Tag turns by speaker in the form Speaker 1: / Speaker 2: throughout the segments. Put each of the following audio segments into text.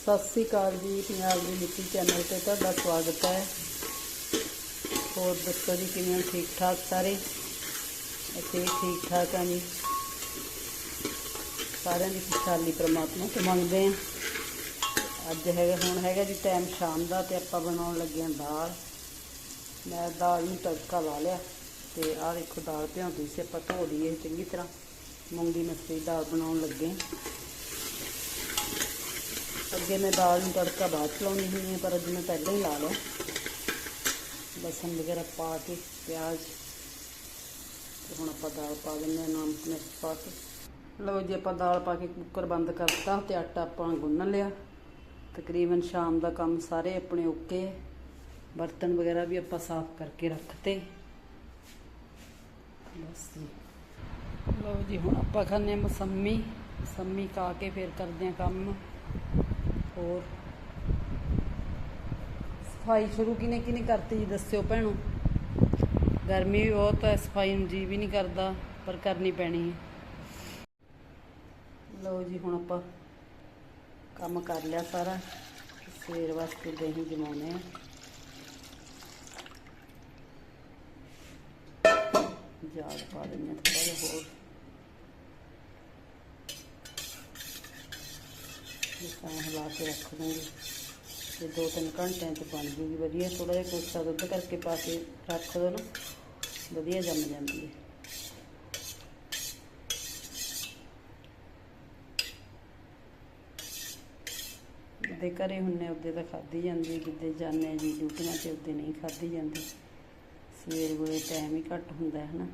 Speaker 1: ਸਤਿ ਸ੍ਰੀ ਅਕਾਲ ਜੀ, ਪੰਜਾਬ ਦੀ ਮਿੱਟੀ ਚੈਨਲ ਤੇ ਤੁਹਾਡਾ ਸਵਾਗਤ ਹੈ। ਹੋਰ ਦੱਸੋ ਜੀ, ਕਿਵੇਂ ਠੀਕ ਠਾਕ ਸਾਰੇ? ਅਸੀਂ ਠੀਕ ਠਾਕ ਹਾਂ ਜੀ। ਸਾਰਿਆਂ ਦੀ ਖੁਸ਼ਹਾਲੀ ਪ੍ਰਮਾਤਮਾ ਤੋਂ ਮੰਗਦੇ ਹਾਂ। ਅੱਜ ਹੈਗਾ, ਹੁਣ ਹੈਗਾ ਜੀ ਟਾਈਮ ਸ਼ਾਮ ਦਾ ਤੇ ਆਪਾਂ ਬਣਾਉਣ ਲੱਗੇ ਹਾਂ ਦਾਲ। ਮੈਂ ਦਾਲ ਨੂੰ ਤੜਕਾ ਲਾ ਲਿਆ ਤੇ ਆਹ ਦੇਖੋ ਦਾਲ ਭਿਉਂਦੀ ਸੀ, ਆਪਾਂ ਧੋ ਲਈਏ ਚੰਗੀ ਤਰ੍ਹਾਂ। ਮੂੰਗੀ ਮਸਰੀ ਦਾਲ ਬਣਾਉਣ ਲੱਗੇ ਅੱਗੇ ਮੈਂ ਦਾਲ ਨੂੰ ਤੜਕਾ ਬਾਅਦ ਚ ਲਾਉਣੀ ਹੁੰਦੀ ਹੈ, ਪਰ ਅੱਜ ਮੈਂ ਪਹਿਲਾਂ ਹੀ ਲਾ ਲਿਆ। ਲਸਣ ਵਗੈਰਾ ਪਾ ਕੇ, ਪਿਆਜ਼ ਤੇ ਹੁਣ ਆਪਾਂ ਦਾਲ ਪਾ ਦਿੰਦੇ ਹਾਂ, ਨਮਕ ਮਿਰਚ ਪਾ ਕੇ। ਲਓ ਜੀ, ਆਪਾਂ ਦਾਲ ਪਾ ਕੇ ਕੁੱਕਰ ਬੰਦ ਕਰਤਾ, ਤੇ ਆਟਾ ਆਪਾਂ ਗੁੰਨ ਲਿਆ। ਤਕਰੀਬਨ ਸ਼ਾਮ ਦਾ ਕੰਮ ਸਾਰੇ ਆਪਣੇ ਓਕੇ ਬਰਤਨ ਵਗੈਰਾ ਵੀ ਆਪਾਂ ਸਾਫ਼ ਕਰਕੇ ਰੱਖਤੇ। ਬਸ ਜੀ। ਲਓ ਜੀ, ਹੁਣ ਆਪਾਂ ਖਾਣੇ ਮਸੰਮੀ। ਮਸੰਮੀ ਖਾ ਕੇ ਫਿਰ ਕਰਦੇ ਹਾਂ ਕੰਮ। ਹੋਰ? ਸਫ਼ਾਈ ਸ਼ੁਰੂ ਕਿਨੇ ਕਿਨੇ ਕਰਤੀ ਜੀ, ਦੱਸਿਓ ਭੈਣੋ। ਗਰਮੀ ਵੀ ਬਹੁਤ ਹੈ, ਸਫ਼ਾਈ ਨੂੰ ਜੀ ਵੀ ਨਹੀਂ ਕਰਦਾ, ਪਰ ਕਰਨੀ ਪੈਣੀ ਹੈ। ਲਓ ਜੀ, ਹੁਣ ਆਪਾਂ ਕੰਮ ਕਰ ਲਿਆ ਸਾਰਾ। ਸਵੇਰ ਵਾਸਤੇ ਦਹੀਂ ਜਮਾਉਣੇ ਆ। ਜਾਲ ਪਾ ਦਿੰਦੇ ਥੋੜਾ ਜਿਹਾ ਹੋਰ। ਇਸ ਤਰ੍ਹਾਂ ਹਿਲਾ ਕੇ ਰੱਖ ਦੂੰਗੀ। ਤੇ ਦੋ ਤਿੰਨ ਘੰਟਿਆਂ ਚ ਬਣ ਜੂਗੀ। ਵਧੀਆ ਥੋੜਾ ਜਿਹਾ ਕੋਸਾ ਦੁੱਧ ਕਰਕੇ ਪਾ ਕੇ ਰੱਖ ਦੋ ਨਾ। ਵਧੀਆ ਜੰਮ ਜਾਂਦੀ ਹੈ। ਜਿੱਦੇ ਘਰੇ ਹੁੰਨੇ ਉਹਦੇ ਤਾਂ ਖਾਧੀ ਜਾਂਦੀ ਜਿੱਦੇ ਜਾਂਦੇ ਜੀ, ਡਿਊਟੀਆਂ ਤੇ ਉਹਦੇ ਨਹੀਂ ਖਾਧੀ ਜਾਂਦੀ। ਸਵੇਰ ਵੇਲੇ ਟਾਈਮ ਹੀ ਘੱਟ ਹੁੰਦਾ ਹੈ ਨਾ।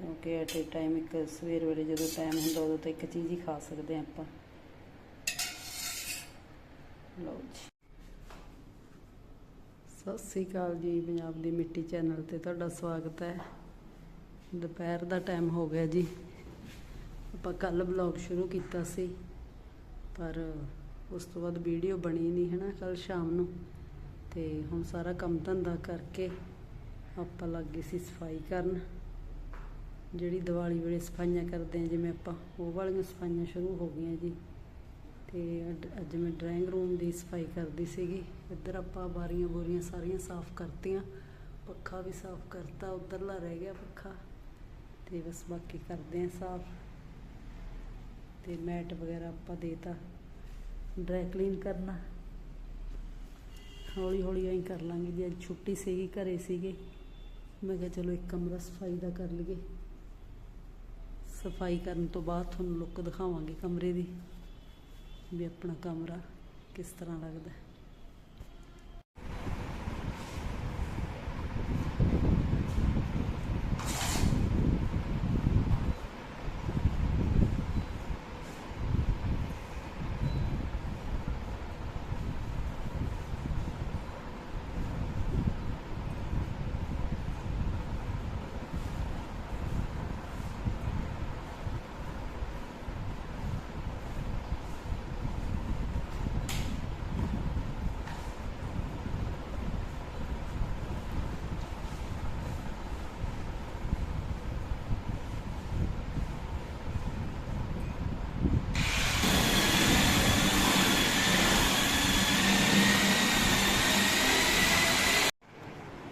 Speaker 1: ਕਿਉਂਕਿ ਐਟ ਏ ਟਾਈਮ ਇੱਕ ਸਵੇਰ ਵੇਲੇ ਜਦੋਂ ਟਾਈਮ ਹੁੰਦਾ, ਉਦੋਂ ਤਾਂ ਇੱਕ ਚੀਜ਼ ਹੀ ਖਾ ਸਕਦੇ ਹਾਂ ਆਪਾਂ। ਲਓ ਜੀ। ਸਤਿ ਸ੍ਰੀ ਅਕਾਲ ਜੀ, ਪੰਜਾਬ ਦੀ ਮਿੱਟੀ ਚੈਨਲ ਤੇ ਤੁਹਾਡਾ ਸਵਾਗਤ ਹੈ। ਦੁਪਹਿਰ ਦਾ ਟਾਈਮ ਹੋ ਗਿਆ ਜੀ। ਆਪਾਂ ਕੱਲ ਬਲੌਗ ਸ਼ੁਰੂ ਕੀਤਾ ਸੀ, ਪਰ ਉਸ ਤੋਂ ਬਾਅਦ ਵੀਡੀਓ ਬਣੀ ਨਹੀਂ, ਹੈ ਨਾ ਕੱਲ ਸ਼ਾਮ ਨੂੰ। ਤੇ ਹੁਣ ਸਾਰਾ ਕੰਮ ਧੰਦਾ ਕਰਕੇ ਆਪਾਂ ਲੱਗ ਸੀ ਸਫ਼ਾਈ ਕਰਨ। ਜਿਹੜੀ ਦੀਵਾਲੀ ਵੇਲੇ ਸਫਾਈਆਂ ਕਰਦੇ ਆ ਜਿਵੇਂ ਆਪਾਂ ਉਹ ਵਾਲੀਆਂ ਸਫਾਈਆਂ ਸ਼ੁਰੂ ਹੋ ਗਈਆਂ ਜੀ। ਤੇ ਅੱਜ- ਅੱਜ ਮੈਂ ਡਰਾਇੰਗ ਰੂਮ ਦੀ ਸਫ਼ਾਈ ਕਰਦੀ ਸੀਗੀ। ਇੱਧਰ ਆਪਾਂ ਬਾਰੀਆਂ ਬੋਰੀਆਂ ਸਾਰੀਆਂ ਸਾਫ਼ ਕਰਤੀਆਂ। ਪੱਖਾ ਵੀ ਸਾਫ਼ ਕਰਤਾ, ਉਧਰਲਾ ਰਹਿ ਗਿਆ ਪੱਖਾ। ਤੇ ਬਸ ਬਾਕੀ ਕਰਦੇ ਆ ਸਾਫ਼। ਤੇ ਮੈਟ ਵਗੈਰਾ ਆਪਾਂ ਦੇਤਾ ਡਰਾਈ ਕਲੀਨ ਕਰਨਾ। ਹੌਲੀ ਹੌਲੀ ਐਂ ਕਰ ਲਾਂਗੇ ਜੀ। ਅੱਜ ਛੁੱਟੀ ਸੀਗੀ, ਘਰੇ ਸੀਗੇ। ਮੈਂ ਕਿਹਾ ਚਲੋ ਇੱਕ ਕਮਰਾ ਸਫ਼ਾਈ ਦਾ ਕਰ ਲਈਏ। ਸਫ਼ਾਈ ਕਰਨ ਤੋਂ ਬਾਅਦ ਤੁਹਾਨੂੰ ਲੁੱਕ ਦਿਖਾਵਾਂਗੇ ਕਮਰੇ ਦੀ, ਵੀ ਆਪਣਾ ਕਮਰਾ ਕਿਸ ਤਰ੍ਹਾਂ ਲੱਗਦਾ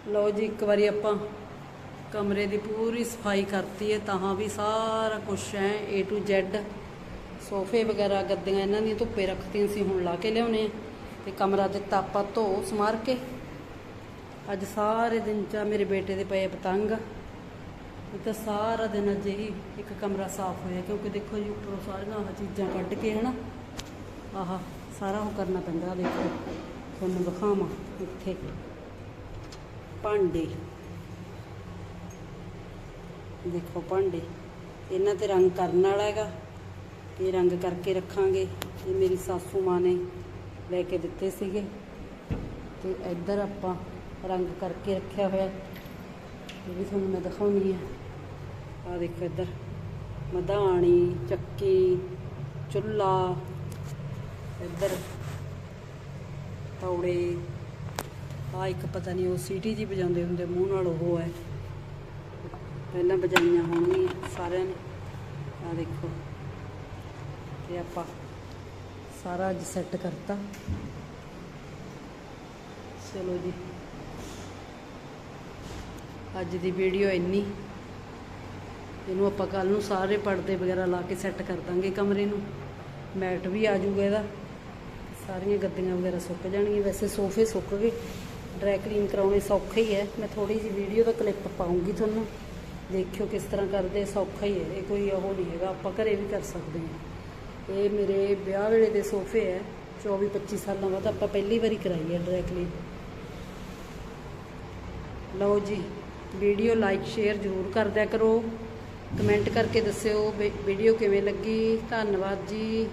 Speaker 1: ਲਓ ਜੀ, ਇੱਕ ਵਾਰੀ ਆਪਾਂ ਕਮਰੇ ਦੀ ਪੂਰੀ ਸਫ਼ਾਈ ਕਰਤੀ ਹੈ ਤਾਂ ਵੀ ਸਾਰਾ ਕੁਝ ਹੈ A to Z ਸੋਫੇ ਵਗੈਰਾ, ਗੱਦੀਆਂ ਇਹਨਾਂ ਦੀਆਂ ਧੁੱਪੇ ਰੱਖਤੀਆਂ ਸੀ, ਹੁਣ ਲਾ ਕੇ ਲਿਆਉਣੇ ਆ। ਤੇ ਕਮਰਾ ਦਿੱਤਾ ਆਪਾਂ ਧੋ ਸਮਾਰ ਕੇ। ਅੱਜ ਸਾਰੇ ਦਿਨ ਚ ਮੇਰੇ ਬੇਟੇ ਦੇ ਪਏ ਪਤੰਗ। ਇਹ ਤਾਂ ਸਾਰਾ ਦਿਨ ਅੱਜ ਹੀ ਇੱਕ ਕਮਰਾ ਸਾਫ਼ ਹੋਇਆ, ਕਿਉਂਕਿ ਦੇਖੋ ਜੀ, ਉੱਪਰੋਂ ਸਾਰੀਆਂ ਆਹ ਚੀਜ਼ਾਂ ਕੱਢ ਕੇ, ਹਨਾ। ਆਹ, ਸਾਰਾ ਉਹ ਕਰਨਾ ਪੈਂਦਾ ਦੇਖੋ। ਤੁਹਾਨੂੰ ਦਿਖਾਵਾਂ ਇੱਥੇ। ਭਾਂਡੇ। ਦੇਖੋ ਭਾਂਡੇ। ਇਹਨਾਂ ਤੇ ਰੰਗ ਕਰਨ ਵਾਲਾ ਹੈਗਾ। ਇਹ ਰੰਗ ਕਰਕੇ ਰੱਖਾਂਗੇ। ਇਹ ਮੇਰੀ ਸਾਸੂ ਮਾਂ ਨੇ ਲੈ ਕੇ ਦਿੱਤੇ ਸੀਗੇ। ਤੇ ਇੱਧਰ ਆਪਾਂ ਰੰਗ ਕਰਕੇ ਰੱਖਿਆ ਹੋਇਆ। ਇਹ ਵੀ ਤੁਹਾਨੂੰ ਮੈਂ ਦਿਖਾਉਣੀ ਹੈ ਆ ਦੇਖੋ ਇੱਧਰ। ਮਧਾਣੀ, ਚੱਕੀ ਚੁੱਲ੍ਹਾ ਇੱਧਰ। ਤੌੜੇ। ਆ ਇੱਕ ਪਤਾ ਨਹੀਂ ਉਹ ਸੀਟੀ ਜੀ ਵਜਾਉਂਦੇ ਹੁੰਦੇ, ਮੂੰਹ ਨਾਲ ਉਹ ਹੈ। ਪਹਿਲਾਂ ਵਜਾਈਆਂ ਹੋਣਗੀਆਂ ਸਾਰਿਆਂ ਨੇ। ਆ ਦੇਖੋ। ਤੇ ਆਪਾਂ ਸਾਰਾ ਅੱਜ ਸੈੱਟ ਕਰਤਾ। ਚਲੋ ਜੀ। ਅੱਜ ਦੀ ਵੀਡੀਓ ਇੰਨੀ। ਇਹਨੂੰ ਆਪਾਂ ਕੱਲ ਨੂੰ ਸਾਰੇ ਪਰਦੇ ਵਗੈਰਾ ਲਾ ਕੇ ਸੈੱਟ ਕਰ ਦਾਂਗੇ ਕਮਰੇ ਨੂੰ। ਮੈਟ ਵੀ ਆ ਜਾਊਗਾ ਇਹਦਾ। ਸਾਰੀਆਂ ਗੱਦੀਆਂ ਵਗੈਰਾ ਸੁੱਕ ਜਾਣਗੀਆਂ। ਵੈਸੇ ਸੋਫੇ ਸੁੱਕ ਗਏ। ਡਰਾਈ ਕਲੀਨ ਕਰਾਉਣੇ ਸੌਖੇ ਹੀ ਹੈ। ਮੈਂ ਥੋੜੀ ਜਿਹੀ ਵੀਡੀਓ ਦਾ ਕਲਿੱਪ ਪਾਉਂਗੀ ਤੁਹਾਨੂੰ। ਦੇਖਿਓ ਕਿਸ ਤਰ੍ਹਾਂ ਕਰਦੇ, ਸੌਖਾ ਹੀ ਹੈ। ਇਹ ਕੋਈ ਉਹ ਨਹੀਂ ਹੈਗਾ। ਆਪਾਂ ਘਰੇ ਵੀ ਕਰ ਸਕਦੇ ਹਾਂ। ਇਹ ਮੇਰੇ ਵਿਆਹ ਵੇਲੇ ਦੇ ਸੋਫੇ ਹੈ। 24 25 ਸਾਲਾਂ ਬਾਅਦ ਆਪਾਂ ਪਹਿਲੀ ਵਾਰੀ ਕਰਾਈ ਹੈ ਡਰਾਈ ਕਲੀਨ। ਲਓ ਜੀ ਵੀਡੀਓ ਲਾਈਕ ਸ਼ੇਅਰ ਜ਼ਰੂਰ ਕਰਦਿਆ ਕਰੋ। ਕਮੈਂਟ ਕਰਕੇ ਦੱਸਿਓ ਵੀ ਵੀਡੀਓ ਕਿਵੇਂ ਲੱਗੀ। ਧੰਨਵਾਦ ਜੀ।